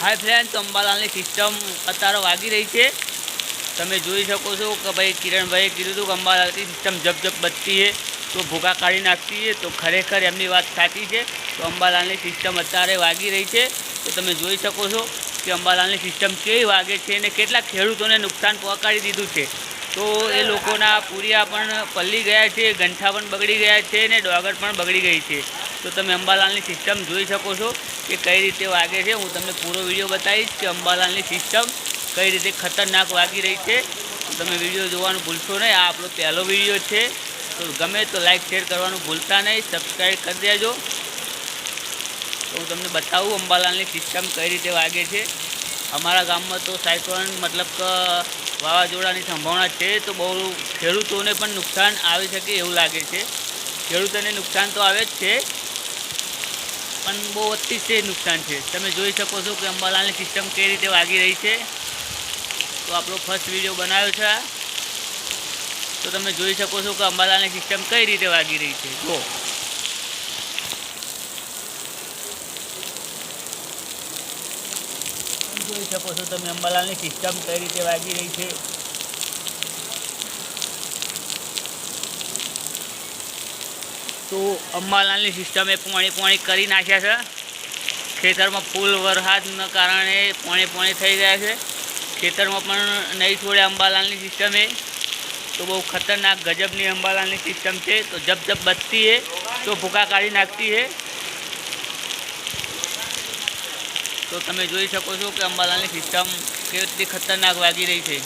હાય friend અંબાલાલની system અત્યારે વાગી રહી છે. તમે જોઈ શકો છો કે ભાઈ કિરણભાઈએ કીધું હતું કે અંબાલાલની સિસ્ટમ જબ જબ બચતી છે. તો ભૂકા કાઢી નાખતી છે. તો ખરેખર એમની વાત સાચી છે. તો અંબાલાલની સિસ્ટમ અત્યારે વાગી રહી છે. તો તમે જોઈ શકો છો કે અંબાલાલની સિસ્ટમ કેવી વાગે છે અને કેટલા ખેડૂતોને નુકસાન પહોંચાડી દીધું છે. તો એ લોકોના પૂરિયા પણ પલ્લી ગયા છે, ગંઠા પણ બગડી ગયા છે અને ડોગર પણ બગડી ગઈ છે. તો તમે અંબાલાલની સિસ્ટમ જોઈ શકો છો કે કઈ રીતે વાગે છે. હું તમને પૂરો વીડિયો બતાવીશ કે અંબાલાલની સિસ્ટમ કઈ રીતે ખતરનાક વાગી રહી છે. તમે વીડિયો જોવાનું ભૂલશો નહીં. આ આપણો પહેલો વીડિયો છે. તો ગમે તો લાઈક શેર કરવાનું ભૂલતા નહીં. સબસ્ક્રાઈબ કરી દેજો. તો હું તમને બતાવું અંબાલાલની સિસ્ટમ કઈ રીતે વાગે છે. અમારા ગામમાં તો સાયક્લોન મતલબ કે વાવાઝોડાની સંભાવના છે તો બહુ ખેડૂતોને પણ નુકસાન આવી શકે એવું લાગે છે. ખેડૂતોને નુકસાન તો આવે જ છે, પણ બહુ અતિશય નુકસાન છે. તમે જોઈ શકો છો કે અંબાલાલની સિસ્ટમ કઈ રીતે વાગી રહી છે. તો આપણો ફર્સ્ટ વીડિયો બનાવ્યો છે તો તમે જોઈ શકો છો કે અંબાલાલની સિસ્ટમ કઈ રીતે વાગી રહી છે. જો જોઈ શકો છો તમે અંબાલાલની સિસ્ટમ કઈ રીતે વાગી રહી છે. તો અંબાલાલની સિસ્ટમે પોણી પોણી કરી નાખ્યા છે. ખેતરમાં ફૂલ વરસાદના કારણે પોણી પોણી થઈ ગયા છે. ખેતરમાં પણ નહીં છોડે અંબાલાલની સિસ્ટમે તો બહુ ખતરનાક ગજબની અંબાલાલની સિસ્ટમ છે. તો જબ જબ બચતી હે, તો ભૂકા કાઢી નાખતી है તો તમે જોઈ શકો છો કે અંબાલાલની સિસ્ટમ રીતે ખતરનાક વાગી રહી છે.